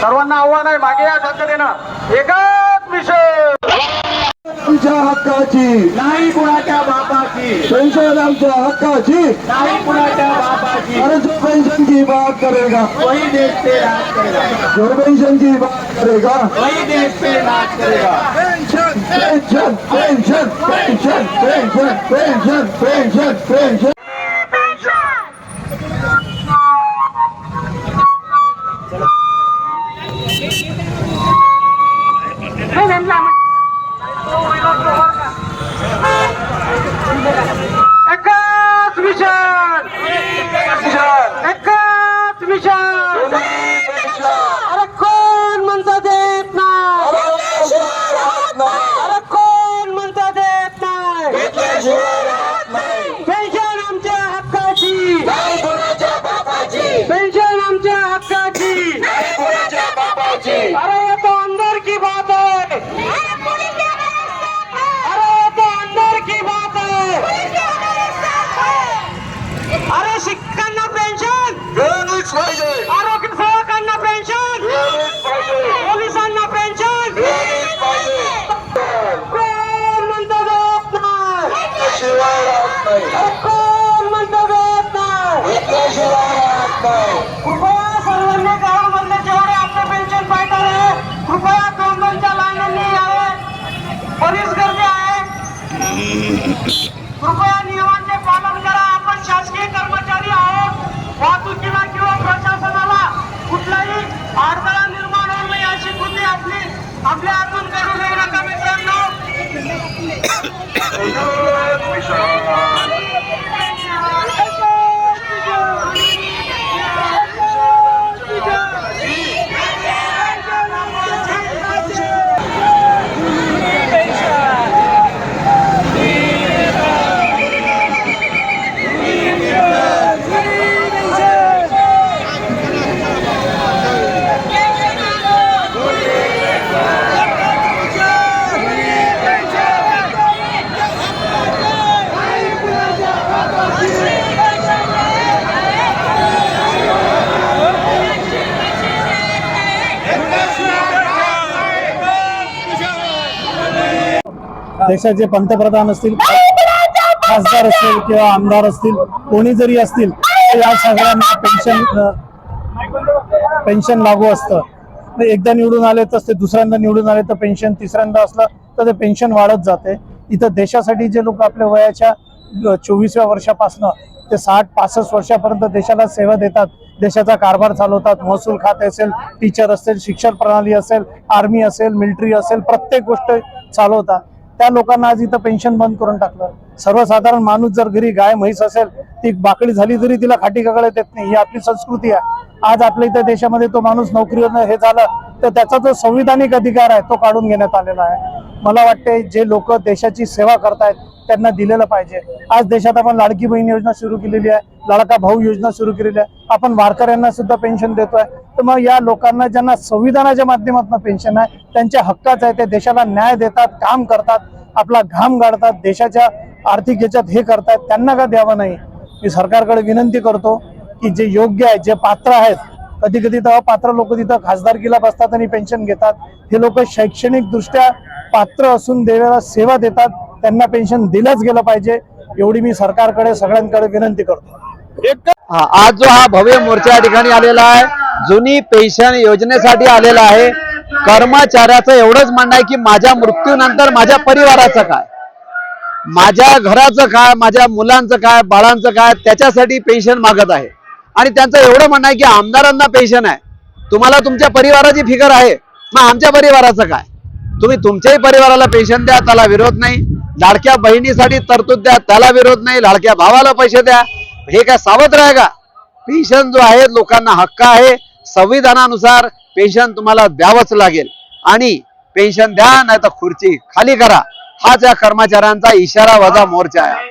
सर्वांना आव्हान आहे मागे या शांततेनं एकच विषय. आमच्या हक्काची. नाही कुणाच्या बापाची. पेन्शन आमच्या हक्काची. नाही कुणाच्या बापाची. अरे जो पेन्शन की बात करेगा. वही देश पे राज करेगा. जो पेन्शन की बात करेगा. वही देश पे राज करेगा. Pension pension frente, frente, frente, frente, frente, frente. देशाचे पंतप्रधान असतील खासदार असतील किंवा आमदार असतील कोणी जरी असतील तर या सगळ्यांना पेन्शन पेन्शन लागू असतं. तर एकदा निवडून आले तर ते दुसऱ्यांदा निवडून आले तर पेन्शन तिसऱ्यांदा असलं तर ते पेन्शन वाढत जाते. इथं देशासाठी जे लोक आपल्या वयाच्या चोवीसव्या वर्षापासनं ते साठ पासष्ट वर्षापर्यंत देशाला सेवा देतात. देशाचा कारभार चालवतात. महसूल खाते असेल टीचर असेल शिक्षण प्रणाली असेल आर्मी असेल मिलिटरी असेल प्रत्येक गोष्ट चालवतात. त्या लोकांना आज इथं पेन्शन बंद करून टाकलं. सर्वसाधारण माणूस जर घरी गाय म्हैस असेल ती बाकडी झाली तरी तिला खाटी काकडे देत नाही ही आपली संस्कृती आहे. आज आपल्या इथं देशामध्ये तो माणूस नोकरीवर हे झालं तर त्याचा जो संविधानिक अधिकार आहे तो काढून घेण्यात आलेला आहे. मला वाटते जे लोक देशाची सेवा करतायत त्यांना दिलेलं पाहिजे. आज देशात आपण लाडकी बहीण योजना सुरू केलेली आहे लाडका भाऊ योजना सुरू केलेली आहे. आपण वारकऱ्यांना सुद्धा पेन्शन देतोय. तर मग या लोकांना ज्यांना संविधानाच्या माध्यमातून पेन्शन आहे त्यांच्या हक्काचं आहे ते देशाला न्याय देतात काम करतात आपला घाम गाडतात देशाच्या आर्थिक याच्यात हे करतात त्यांना का द्यावं नाही? मी सरकारकडे विनंती करतो की जे योग्य आहे जे पात्र आहेत कधी कधी तर अपात्र लोक तिथं खासदारकीला बसतात आणि पेन्शन घेतात. हे लोक शैक्षणिक दृष्ट्या पात्र असून देवाला सेवा देतात. त्यांना पेन्शन दिलंच गेलं पाहिजे. एवढी मी सरकारकडे सगळ्यांकडे विनंती करतो. हा, आज जो हा भव्य मोर्चा या ठिकाणी आलेला आहे जुनी पेन्शन योजनेसाठी आलेला आहे. कर्मचाऱ्याचं एवढंच म्हणणं आहे की माझ्या मृत्यूनंतर माझ्या परिवाराचं काय? माझ्या घराचं काय माझ्या मुलांचं काय बाळांचं काय त्याच्यासाठी पेन्शन मागत आहे. आणि त्यांचं एवढं म्हणणं आहे की आमदारांना पेन्शन आहे. तुम्हाला तुमच्या परिवाराची फिकर आहे. मग आमच्या परिवाराचं काय? तुम्ही तुमच्याही परिवाराला पेन्शन द्या त्याला विरोध नाही. लाडक्या बहिणीसाठी तरतूद द्या त्याला विरोध नाही. लाडक्या भावाला पैसे द्या. हे काय सावध राहा का? पेन्शन जो आहे लोकांना हक्क आहे. संविधानानुसार पेन्शन तुम्हाला द्यावंच लागेल. आणि पेन्शन द्या नाही तर खुर्ची खाली करा. हाच या कर्मचाऱ्यांचा इशारा वजा मोर्चा आहे.